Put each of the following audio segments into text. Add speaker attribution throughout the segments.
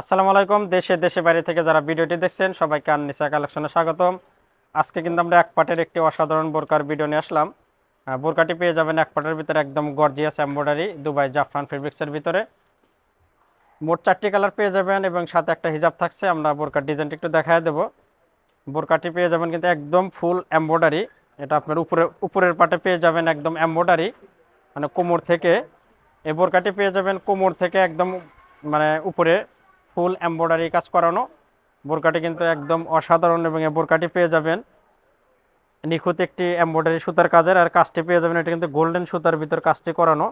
Speaker 1: আসসালামু আলাইকুম, দেশে দেশে বাইরে থেকে যারা ভিডিওটি দেখছেন, সবাইকে আননিসা কালেকশনে স্বাগতম। আজকে কিন্তু আমরা এক পাটের একটি অসাধারণ বোরকার ভিডিও নিয়ে আসলাম। বোরকাটি পেয়ে যাবেন এক পাটের ভিতরে একদম গর্জিয়াস এম্বয়ডারি দুবাই জাফরান ফেব্রিক্সের ভিতরে। মোট চারটি কালার পেয়ে যাবেন এবং সাথে একটা হিজাব থাকছে, আমরা বোরকার ডিজাইনটি একটু দেখায় দেবো। বোরকাটি পেয়ে যাবেন কিন্তু একদম ফুল এম্বয়ডারি এটা আপনার উপরে, উপরের পাটে পেয়ে যাবেন একদম এম্বয়ডারি মানে কোমর থেকে। এই বোরকাটি পেয়ে যাবেন কোমর থেকে একদম মানে উপরে ফুল এম্বয়ডারি কাজ করানো। বোরকাটি কিন্তু একদম অসাধারণ এবং এই বোরকাটি পেয়ে যাবেন। নিখুঁত একটি এম্বয়ডারি সুতার কাজের আর কাজটি পেয়ে যাবেন। এটা কিন্তু গোল্ডেন সুতার ভিতর কাজটি করানো।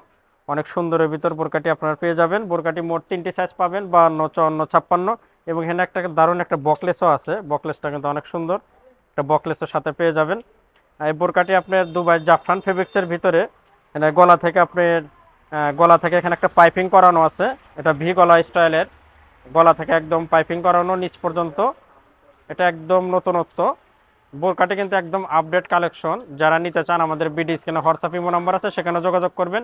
Speaker 1: অনেক সুন্দরের ভিতর বোরকাটি আপনারা পেয়ে যাবেন। বোরকাটি মোট তিনটি সাইজ পাবেন বাহান্ন চুয়ান্ন ছাপ্পান্ন এবং এখানে একটা দারুণ একটা বকলেসও আছে। বকলেসটা কিন্তু অনেক সুন্দর। একটা বকলেসের সাথে পেয়ে যাবেন। এই বোরকাটি আপনার দুবাই জাফরান ফেব্রিক্সের ভিতরে। গলা থেকে আপনার আহ, গলা থেকে এখানে একটা পাইপিং করানো আছে। এটা ভি গলা স্টাইলের। গলা থেকে একদম পাইপিং করানো, নিচ পর্যন্ত। এটা একদম নতুনত্ব। বোরকাটি কিন্তু একদম আপডেট কালেকশন যারা নিতে চান, আমাদের বিডি স্ক্যানে হোয়াটসঅ্যাপ ইমো নাম্বার আছে, সেখানে যোগাযোগ করবেন।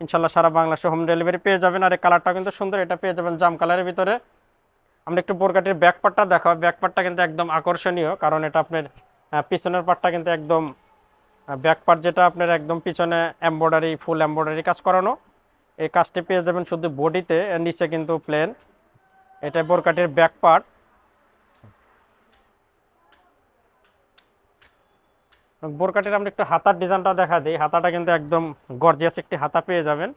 Speaker 1: ইনশাল্লাহ সারা বাংলাদেশে হোম ডেলিভারি পেয়ে যাবেন। আর এই কালারটা কিন্তু সুন্দর, এটা পেয়ে যাবেন জাম কালারের ভিতরে। আমরা একটু বোরকাটির ব্যাক পার্টটা দেখাও ব্যাক পার্টটা কিন্তু একদম আকর্ষণীয়, কারণ এটা আপনার পিছনের পার্টটা কিন্তু একদম ব্যাক পার্ট যেটা আপনার একদম পিছনে এম্বয়ডারি ফুল এম্বয়ডারি কাজ করানো। এই কাজটি পেয়ে যাবেন শুধু বডিতে নিচে কিন্তু প্লেন এটা বোরকাটির ব্যাক পার্ট। বোরকাটির আমরা একটু হাতার ডিজাইনটা দেখা দিই। হাতাটা কিন্তু একদম গর্জিয়াস একটি হাতা পেয়ে যাবেন।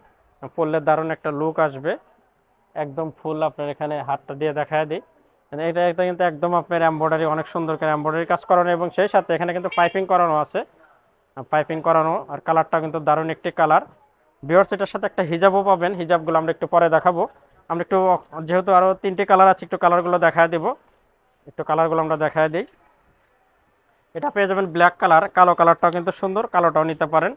Speaker 1: পরলে দারুণ একটা লুক আসবে। একদম ফুল আপনার এখানে হাতটা দিয়ে দেখা দিই। মানে এটা এটা কিন্তু একদম আপনার এম্বয়ডারি অনেক সুন্দর করে এম্বয়ডারি কাজ করানো এবং সেই সাথে এখানে কিন্তু পাইপিং করানো আছে। পাইপিং করানো আর কালারটা কিন্তু দারুণ একটি কালার বিয়ার্স এটার সাথে একটা হিজাবও পাবেন। হিজাবগুলো আমরা একটু পরে দেখাবো। আমরা একটু যেহেতু আরও তিনটে কালার আছে, একটু কালারগুলো দেখায় দেবো। একটু কালারগুলো আমরা দেখায় দিই। এটা পেয়ে যাবেন ব্ল্যাক কালার কালো কালারটাও কিন্তু সুন্দর, কালোটাও নিতে পারেন।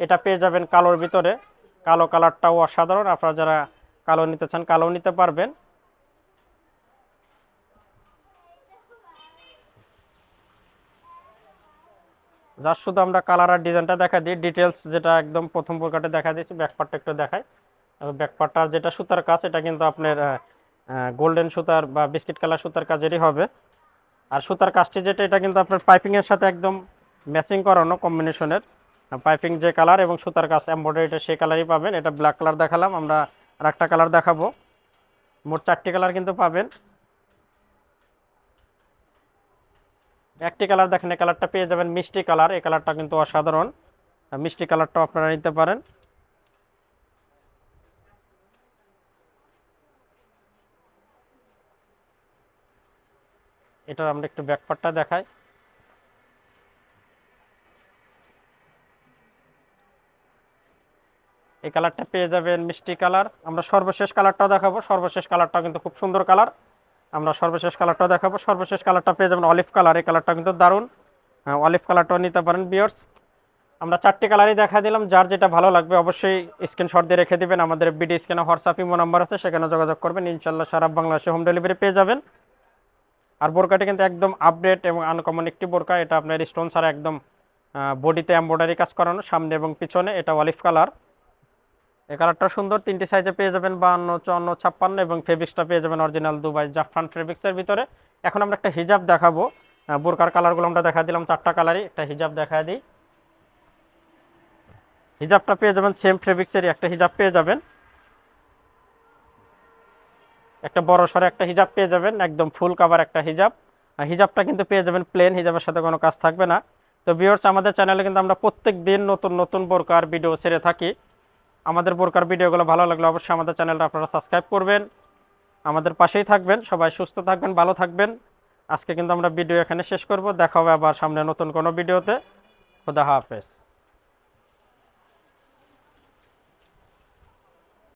Speaker 1: এটা পেয়ে যাবেন কালোর ভিতরে। কালো কালারটাও অসাধারণ, আপনারা যারা কালো নিতে চান কালো নিতে পারবেন। যার শুধু আমরা কালার আর ডিজাইনটা দেখা দিই। ডিটেলস যেটা একদম প্রথম প্রকারটা দেখা দিয়েছি ব্যাকপার্টটা একটু দেখাই। ব্যাকপার্টটা যেটা সুতার কাজ, এটা কিন্তু আপনার গোল্ডেন সুতার বা বিস্কিট কালার সুতার কাজেরই হবে। আর সুতার কাজটি যেটা, এটা কিন্তু আপনার পাইপিংয়ের সাথে একদম ম্যাচিং করানো কম্বিনেশনের পাইপিং যে কালার এবং সুতার কাজ এম্ব্রয়ডারিটা সেই কালারই পাবেন। এটা ব্ল্যাক কালার দেখালাম, আমরা আর একটা কালার দেখাবো। মোট চারটি কালার কিন্তু পাবেন। একটি কালার দেখেন, এই কালারটা পেয়ে যাবেন মিষ্টি কালার এই কালারটা কিন্তু অসাধারণ। মিষ্টি কালারটাও আপনারা নিতে পারেন। এটা আমরা একটু ব্যাকপার্টটা দেখাই। এই কালারটা পেয়ে যাবেন মিষ্টি কালার। আমরা সর্বশেষ কালারটাও দেখাবো। সর্বশেষ কালারটাও কিন্তু খুব সুন্দর কালার। আমরা সর্বশেষ কালারটাও দেখাবো। সর্বশেষ কালারটা পেয়ে যাবেন অলিভ কালার। এই কালারটা কিন্তু দারুণ। অলিভ কালারটাও নিতে পারেন বিয়ার্স আমরা চারটি কালারই দেখা দিলাম। যার যেটা ভালো লাগবে অবশ্যই স্ক্রিনশট দিয়ে রেখে দেবেন। আমাদের বিডি স্ক্যানে হোয়াটসঅ্যাপ, ইমো নাম্বার আছে। সেখানে যোগাযোগ করবেন। ইনশাল্লাহ সারা বাংলাদেশে হোম ডেলিভারি পেয়ে যাবেন। আর বোরকাটি কিন্তু একদম আপডেট এবং আনকমন একটি বোরকা। এটা আপনার স্টোন ছাড়া একদম বডিতে এম্ব্রয়ডারি কাজ করানো, সামনে এবং পিছনে এটা অলিভ কালার এই কালারটা সুন্দর, তিনটি সাইজে পেয়ে যাবেন বাহান্ন চুয়ান্ন, ছাপ্পান্ন এবং ফেব্রিক্সটা পেয়ে যাবেন অরিজিনাল দুবাই জাফরান ফেব্রিক্সের ভিতরে। এখন আমরা একটা হিজাব দেখাবো। বোরকার কালারগুলো আমরা দেখা দিলাম, চারটা কালারই একটা হিজাব দেখা দিই। হিজাবটা পেয়ে যাবেন সেম ফেব্রিক্সেরই একটা হিজাব পেয়ে যাবেন। একটা বড় সড়ো একটা হিজাব পেয়ে যাবেন, একদম ফুল কাভার একটা হিজাব। আর হিজাবটা কিন্তু পেয়ে যাবেন প্লেন হিজাবের সাথে কোনো কাজ থাকবে না। তো ভিউয়ার্স আমাদের চ্যানেলে কিন্তু আমরা প্রত্যেক দিন নতুন নতুন বোরকার ভিডিও ছেড়ে থাকি। আমাদের বোরকার ভিডিওগুলো ভালো লাগলে অবশ্যই আমাদের চ্যানেলটা আপনারা সাবস্ক্রাইব করবেন। আমাদের পাশেই থাকবেন, সবাই সুস্থ থাকবেন, ভালো থাকবেন। আজকে কিন্তু আমরা ভিডিও এখানে শেষ করব। দেখা হবে আবার সামনে নতুন কোনো ভিডিওতে খুদা হাফেজ।